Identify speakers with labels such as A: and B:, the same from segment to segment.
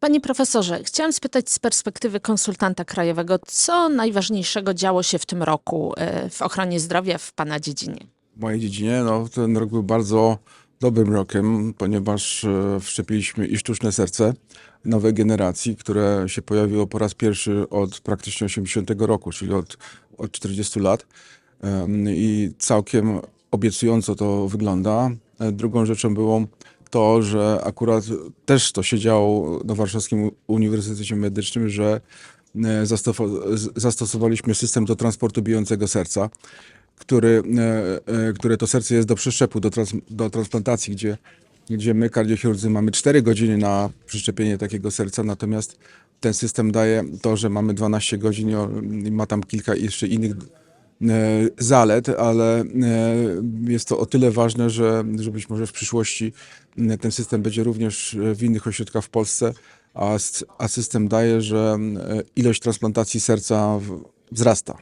A: Panie profesorze, chciałam spytać z perspektywy konsultanta krajowego, co najważniejszego działo się w tym roku e, w ochronie zdrowia w Pana dziedzinie?
B: W mojej dziedzinie no, ten rok był bardzo dobrym rokiem, ponieważ e, wszczepiliśmy i sztuczne serce nowej generacji, które się pojawiło po raz pierwszy od praktycznie 80 roku, czyli od, od 40 lat. I całkiem obiecująco to wygląda. E, Drugą rzeczą było to, że akurat też to się działo na Warszawskim Uniwersytecie Medycznym, że e, zastosowaliśmy system do transportu bijącego serca który, e, e, które to serce jest do przeszczepu, do, trans, do transplantacji, gdzie, gdzie my, kardiochirurdzy, mamy 4 godziny na przeszczepienie takiego serca, natomiast ten system daje to, że mamy 12 godzin i ma tam kilka jeszcze innych zalet, ale e, jest to o tyle ważne, że, że być może w przyszłości e, ten system będzie również e, w innych ośrodkach w Polsce, a, a system daje, że e, ilość transplantacji serca wzrasta.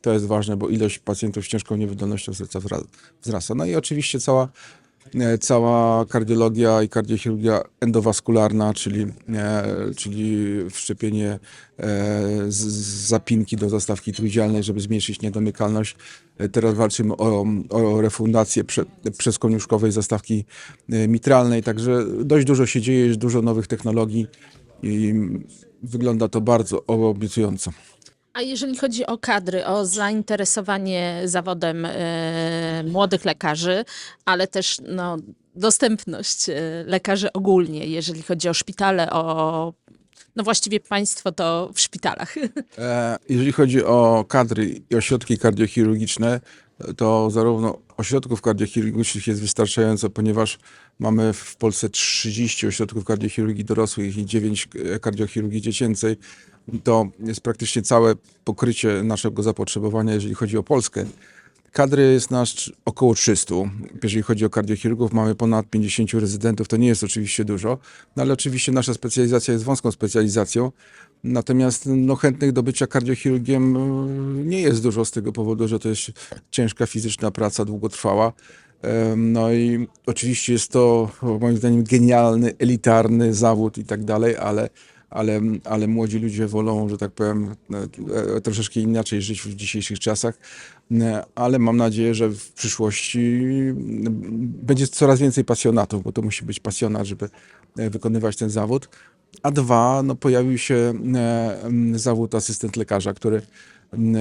B: To jest ważne, bo ilość pacjentów z ciężką niewydolnością serca wzrasta. No i oczywiście cała, e, cała kardiologia i kardiochirurgia endowaskularna, czyli, e, czyli wszczepienie e, z, zapinki do zastawki trójdzielnej, żeby zmniejszyć niedomykalność. E, Teraz walczymy o, o refundację prze, przezkoniuszkowej zastawki e, mitralnej, także dość dużo się dzieje, jest dużo nowych technologii i wygląda to bardzo obiecująco.
A: A jeżeli chodzi o kadry, o zainteresowanie zawodem e, młodych lekarzy, ale też no, dostępność e, lekarzy ogólnie, jeżeli chodzi o szpitale, o no właściwie państwo to w szpitalach.
B: E, Jeżeli chodzi o kadry i ośrodki kardiochirurgiczne, to zarówno ośrodków kardiochirurgicznych jest wystarczająco, ponieważ mamy w Polsce 30 ośrodków kardiochirurgii dorosłych i 9 kardiochirurgii dziecięcej. To jest praktycznie całe pokrycie naszego zapotrzebowania, jeżeli chodzi o Polskę. Kadry jest nasz około 300. Jeżeli chodzi o kardiochirurgów, mamy ponad 50 rezydentów. To nie jest oczywiście dużo, no ale oczywiście nasza specjalizacja jest wąską specjalizacją. Natomiast no, chętnych do bycia kardiochirurgiem y, nie jest dużo z tego powodu, że to jest ciężka fizyczna praca, długotrwała. Em, No i oczywiście jest to moim zdaniem genialny, elitarny zawód i tak dalej, ale, ale, ale młodzi ludzie wolą, że tak powiem, e, troszeczkę inaczej żyć w dzisiejszych czasach. E, Ale mam nadzieję, że w przyszłości m, będzie coraz więcej pasjonatów, bo to musi być pasjonat, żeby e, wykonywać ten zawód. A dwa, no pojawił się e, zawód asystent lekarza, który,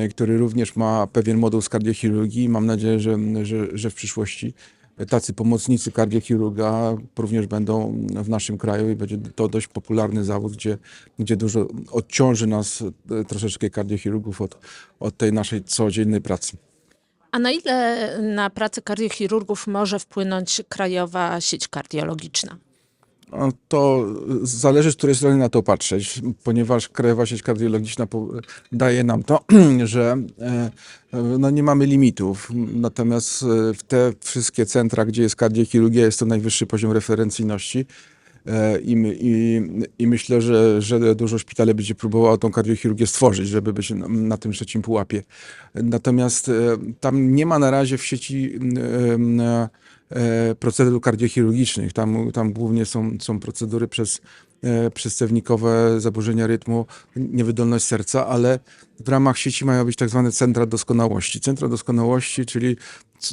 B: który również ma pewien moduł z kardiochirurgii. Mam nadzieję, że, że, że w przyszłości tacy pomocnicy kardiochirurga również będą w naszym kraju i będzie to dość popularny zawód, gdzie, gdzie dużo odciąży nas e, troszeczkę kardiochirurgów od, od tej naszej codziennej pracy.
A: A na ile na pracę kardiochirurgów może wpłynąć krajowa sieć kardiologiczna?
B: To zależy, z której strony na to patrzeć, ponieważ Krajowa Sieć Kardiologiczna daje nam to, że e, no nie mamy limitów. Natomiast e, w te wszystkie centra, gdzie jest kardiochirurgia, jest to najwyższy poziom referencyjności. E, I, my- i, I myślę, że, że dużo szpitali będzie próbowało tą kardiochirurgię stworzyć, żeby być na, na tym trzecim pułapie. Natomiast tam nie ma na razie w sieci e, e, procedur kardiochirurgicznych. Tam, tam głównie są, są procedury przez, e, przestewnikowe zaburzenia rytmu, niewydolność serca, ale w ramach sieci mają być tak zwane centra doskonałości. Centra doskonałości, czyli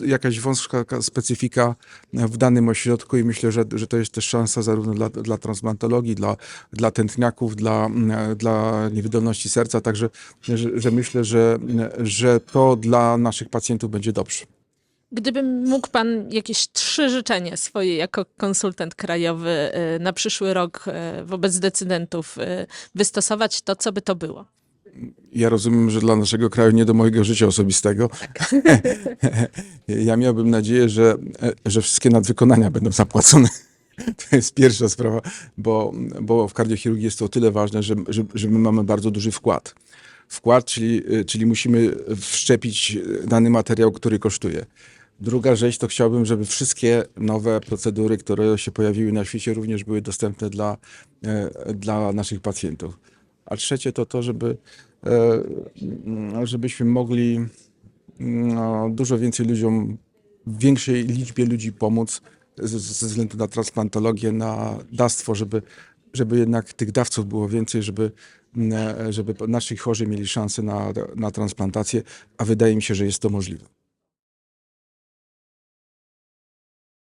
B: jakaś wąska specyfika w danym ośrodku i myślę, że, że to jest też szansa zarówno dla, dla transplantologii, dla, dla tętniaków, dla, dla niewydolności serca, także że, że myślę, że, że to dla naszych pacjentów będzie dobrze.
A: Gdyby mógł Pan jakieś trzy życzenia swoje jako konsultant krajowy e, na przyszły rok e, wobec decydentów e, wystosować, to co by to było?
B: Ja rozumiem, że dla naszego kraju nie do mojego życia osobistego. ja miałbym nadzieję, że, że wszystkie nadwykonania będą zapłacone. To jest pierwsza sprawa, bo, bo w kardiochirurgii jest to o tyle ważne, że, że, że my mamy bardzo duży wkład. Wkład, czyli, czyli musimy wszczepić dany materiał, który kosztuje. Druga rzecz to chciałbym, żeby wszystkie nowe procedury, które się pojawiły na świecie, również były dostępne dla, e, dla naszych pacjentów. A trzecie to to, żeby, e, żebyśmy mogli no, dużo więcej ludziom, większej liczbie ludzi pomóc ze, ze względu na transplantologię, na dawstwo, żeby żeby jednak tych dawców było więcej, żeby, mm, e, żeby nasi chorzy mieli szansę na, na transplantację, a wydaje mi się, że jest to możliwe.